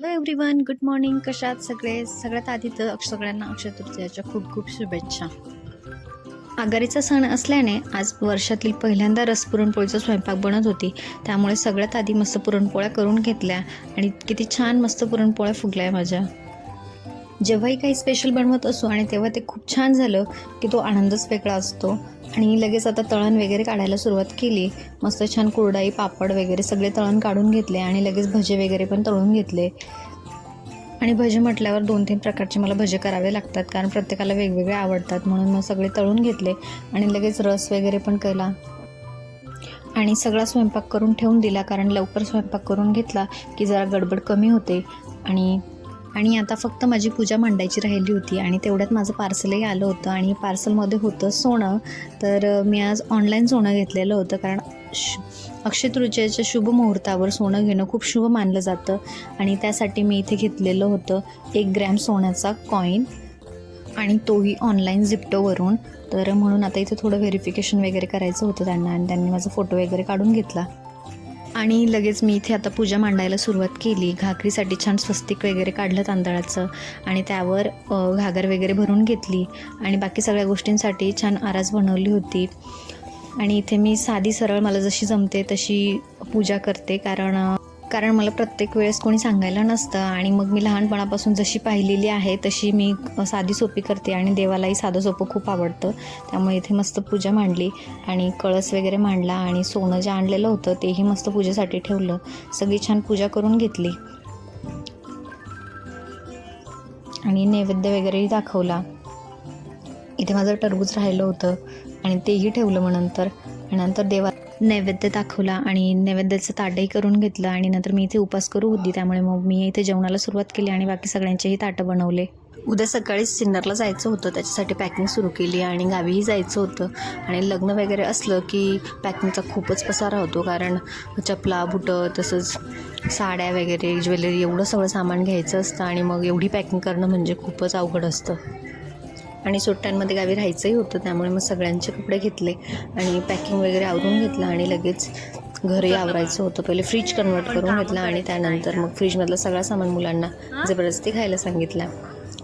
Hello everyone good morning कशात सगळे? सगळ्यात आधी तर सगळ्यांना अक्षय तृतीयाच्या खूप खूप शुभेच्छा. आगारीचा सण असल्याने आज वर्षातील पहिल्यांदा रस पुरणपोळीचा स्वयंपाक बनत होती. त्यामुळे सगळ्यात आधी मस्त पुरणपोळ्या करून घेतल्या. आणि किती छान मस्त पुरणपोळ्या फुगल्या माझ्या. जेव्हाही काही स्पेशल बनवत असू आणि तेव्हा ते खूप छान झालं की तो आनंदच वेगळा असतो. आणि लगेच आता तळण वगैरे काढायला सुरुवात केली. मस्त छान कुरडाई पापड वगैरे सगळे तळण काढून घेतले आणि लगेच भजे वगैरे पण तळून घेतले. आणि भजे म्हटल्यावर दोन तीन प्रकारचे मला भजे करावे लागतात कारण प्रत्येकाला वेगवेगळे आवडतात म्हणून मग सगळे तळून घेतले आणि लगेच रस वगैरे पण केला. आणि सगळा स्वयंपाक करून ठेवून दिला कारण लवकर स्वयंपाक करून घेतला की जरा गडबड कमी होते. आणि आणि आता फक्त माझी पूजा मांडायची राहिली होती आणि तेवढ्यात माझं पार्सलही आलं होतं आणि पार्सलमध्ये होतं सोनं तर मी आज ऑनलाईन सोनं घेतलेलं होतं कारण श अक्षय तृतीयेच्या शुभ मुहूर्तावर सोनं घेणं खूप शुभ मानलं जातं आणि त्यासाठी मी इथे घेतलेलं होतं एक ग्रॅम सोन्याचा कॉईन आणि तोही ऑनलाईन झिप्टोवरून. तर म्हणून आता इथे थोडं व्हेरिफिकेशन वगैरे करायचं होतं त्यांना आणि त्यांनी माझा फोटो वगैरे काढून घेतला. आणि लगेच मी इथे आता पूजा मांडायला सुरुवात केली. घाकरीसाठी छान स्वस्तिक वगैरे काढलं तांदळाचं आणि त्यावर घागर वगैरे भरून घेतली आणि बाकी सगळ्या गोष्टींसाठी छान आरास बनवली होती. आणि इथे मी साधी सरळ मला जशी जमते तशी पूजा करते कारण कारण मला प्रत्येक वेळेस कोणी सांगायला नसतं आणि मग मी लहानपणापासून जशी पाहिलेली आहे तशी मी साधी सोपी करते आणि देवालाही साधं सोपं खूप आवडतं. त्यामुळे इथे मस्त पूजा मांडली आणि कळस वगैरे मांडला आणि सोनं जे आणलेलं होतं तेही मस्त पूजेसाठी ठेवलं. सगळी छान पूजा करून घेतली. आणि नैवेद्य वगैरेही दाखवला. इथे माझं टरबूज राहिलं होतं आणि तेही ठेवलं मग नंतर. आणि नंतर देवा नैवेद्य दाखवला आणि नैवेद्याचं ताटही करून घेतलं आणि नंतर मी इथे उपास करू होती त्यामुळे मग मी इथे जेवणाला सुरुवात केली आणि बाकी सगळ्यांचेही ताटं बनवले. उद्या सकाळी सिन्नरला जायचं होतं. त्याच्यासाठी पॅकिंग सुरू केली आणि गावीही जायचं होतं. आणि लग्न वगैरे असलं की पॅकिंगचा खूपच पसारा होतो. कारण चपला बुटं तसंच साड्या वगैरे ज्वेलरी एवढं सगळं सामान घ्यायचं असतं आणि मग एवढी पॅकिंग करणं म्हणजे खूपच अवघड असतं. आणि सुट्ट्यांमध्ये गावी राहायचंही होतं त्यामुळे मग सगळ्यांचे कपडे घेतले आणि पॅकिंग वगैरे आवरून घेतलं आणि लगेच घरी आवरायचं होतं. पहिले फ्रीज कन्वर्ट करून घेतलं आणि त्यानंतर मग फ्रीजमधलं सगळा सामान मुलांना जबरदस्ती खायला सांगितलं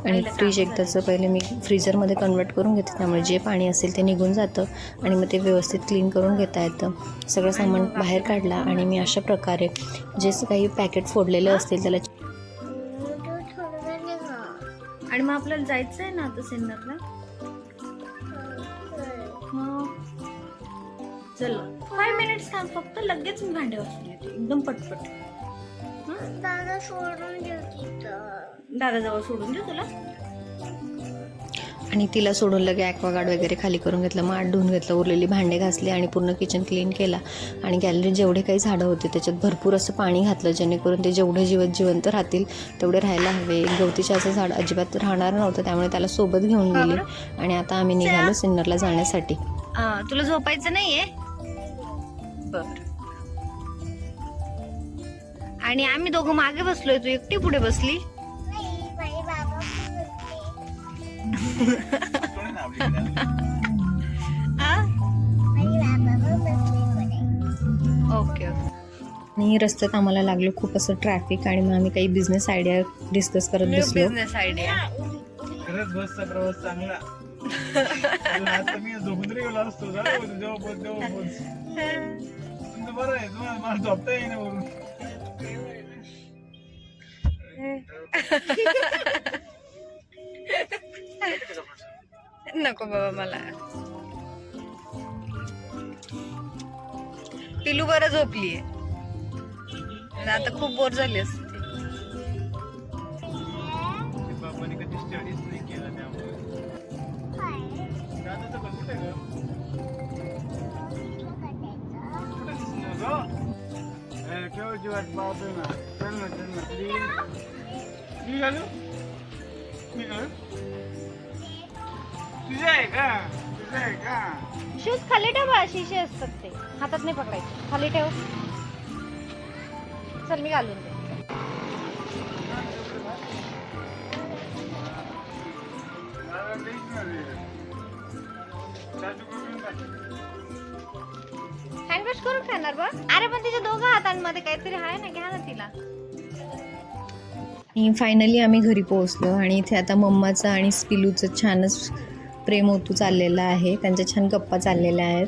आणि फ्रीज एकदाचं पहिले मी फ्रीजरमध्ये कन्वर्ट करून घेते त्यामुळे जे पाणी असेल ते निघून जातं आणि मग ते व्यवस्थित क्लीन करून घेता येतं. सगळं सामान बाहेर काढला आणि मी अशा प्रकारे जे काही पॅकेट फोडलेलं असतील त्याला आणि मग आपल्याला जायचं आहे ना आता सिन्नरला? मग? चल. फाय मिनिट्स थांब फक्त लगेच मी भांडे वाचून येते एकदम पटपट. दादा सोडून देऊ तिथं दादाजवळ सोडून देऊ तुला. आणि तिला सोडून लगे ॲक्वागार्ड वगैरे खाली करून घेतलं. माठ धुवून घेतलं उरलेली भांडे घासले आणि पूर्ण किचन क्लीन केला. आणि गॅलरीत जेवढे काही झाडं होते त्याच्यात भरपूर असं पाणी घातलं जेणेकरून ते जेवढे जीवन जिवंत राहतील तेवढे राहायला हवे. गवतीच्याचं झाड अजिबात राहणार नव्हतं त्यामुळे त्याला सोबत घेऊन गेली. आणि आता आम्ही निघालो सिन्नरला जाण्यासाठी. तुला झोपायचं नाहीये? बर. आणि आम्ही दोघं मागे बसलोय तू एकटी पुढे बसली? ओके ओके आणि रस्त्यात आम्हाला लागलं खूप असं ट्रॅफिक आणि मग आम्ही काही बिझनेस आयडिया डिस्कस करत बसलो. बिझनेस आयडिया खरंच बसचा प्रवास चांगला. पण आता मी झोपून तरी गेलो असतो झालं होतं, जेव्हा पोच जेव्हा पोच तुमचं बरं आहे तुम्हाला मला झोपता येईना वरून नको बाबा मला. पिलू बरं झोपलीये. आता खूप बोर झाली असते. तुझे आहे का? तुझे आहे का? शूज खाली ठेव शिशे असतात ते. हातात नाही पकडायचे. खाली ठेव. चल मी घालून दे दादा काहीच नाही चाचू करून टाक. हँडवॉश करून खाणार बघ अरे पण तिच्या दोघं हातांमध्ये काहीतरी आहे ना. घ्या ना तिला. फायनली आम्ही घरी पोहोचलो आणि इथे आता मम्माचं आणि पिलूचं छानच प्रेम ओतू चाललेलं आहे त्यांच्या छान गप्पा चाललेल्या आहेत.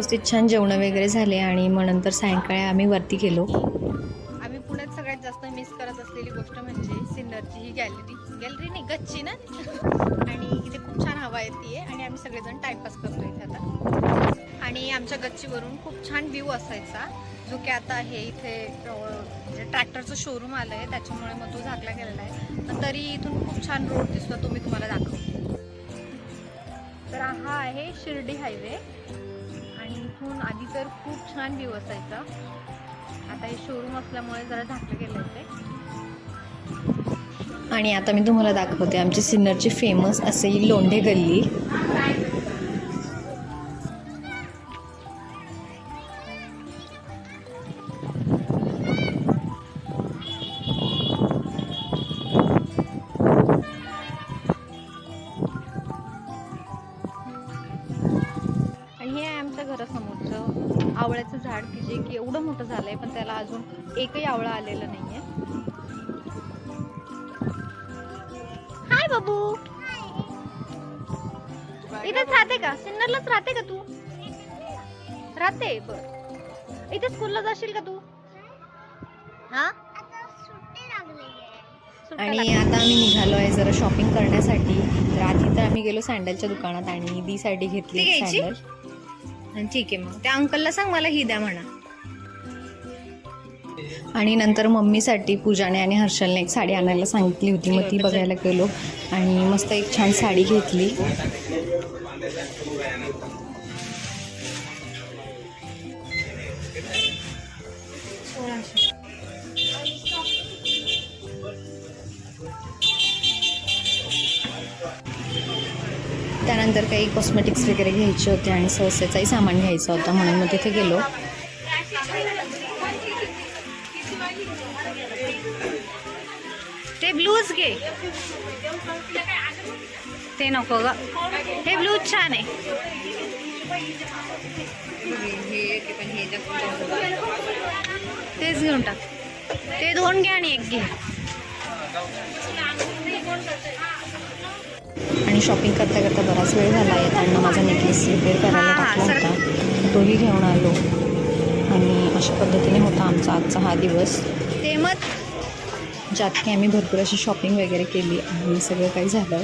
व्यवस्थित छान जेवणं वगैरे झाले आणि मग नंतर सायंकाळी आम्ही वरती गेलो. आम्ही पुण्यात सगळ्यात जास्त मिस करत असलेली गोष्ट म्हणजे सिन्नरची ही गॅलरी गॅलरी नाही गच्ची ना? आणि इथे खूप छान हवा येते आणि आम्ही सगळेजण टाइमपास करतो इथे आता. आणि आमच्या गच्चीवरून खूप छान व्ह्यू असायचा जो की आता आहे इथे ट्रॅक्टरचं शोरूम आलं आहे त्याच्यामुळे मग तो झाकला गेलेला आहे. पण तरी इथून खूप छान रोड दिसतो तो मी तुम्हाला दाखवते. तर हा आहे शिर्डी हायवे इथून आधी तर खूप छान व्ह्यू असायचा आता हे शोरूम असल्यामुळे जरा झाकलं गेलं ते आणि आता मी तुम्हाला दाखवते आमची सिन्नरची फेमस असे लोंढे गल्ली. झालंय पण त्याला अजून एकही आवळा आलेला नाहीये. हाय बाबू. इथेच राहते का? सिन्नरलाच राहते का तू? राहते बर. इथे स्कूलला जाशील का तू? हा? आणि. आता आम्ही निघालो आहे जरा शॉपिंग करण्यासाठी. तर आधी तर आम्ही गेलो सँडलच्या दुकानात आणि घेतली ती एक घ्यायची? सँडल आणि ठीक आहे मग. त्या अंकलला सांग मला ही द्या म्हणा. आणि नंतर मम्मीसाठी पूजाने आणि हर्षलने एक साडी आणायला सांगितली होती. मग ती बघायला गेलो आणि मस्त एक छान साडी घेतली. त्यानंतर काही कॉस्मेटिक्स वगैरे घ्यायचे होते आणि सहसेचाही सामान घ्यायचं होतं म्हणून मग तिथे गेलो. ते ब्लूज घे. ते नको ग. हे ब्लूज छान आहे. तेच घेऊन टाक. ते दोन घे आणि एक घे. आणि शॉपिंग करता करता बराच वेळ झाला येताना माझा नेकलेस रिपेअर करायला टाकला. होता. तोही घेऊन आलो. आणि अशा पद्धतीने होता आमचा आजचा हा दिवस. ते मग ज्यात की आम्ही भरपूर अशी शॉपिंग वगैरे केली आणि सगळं काही झालं.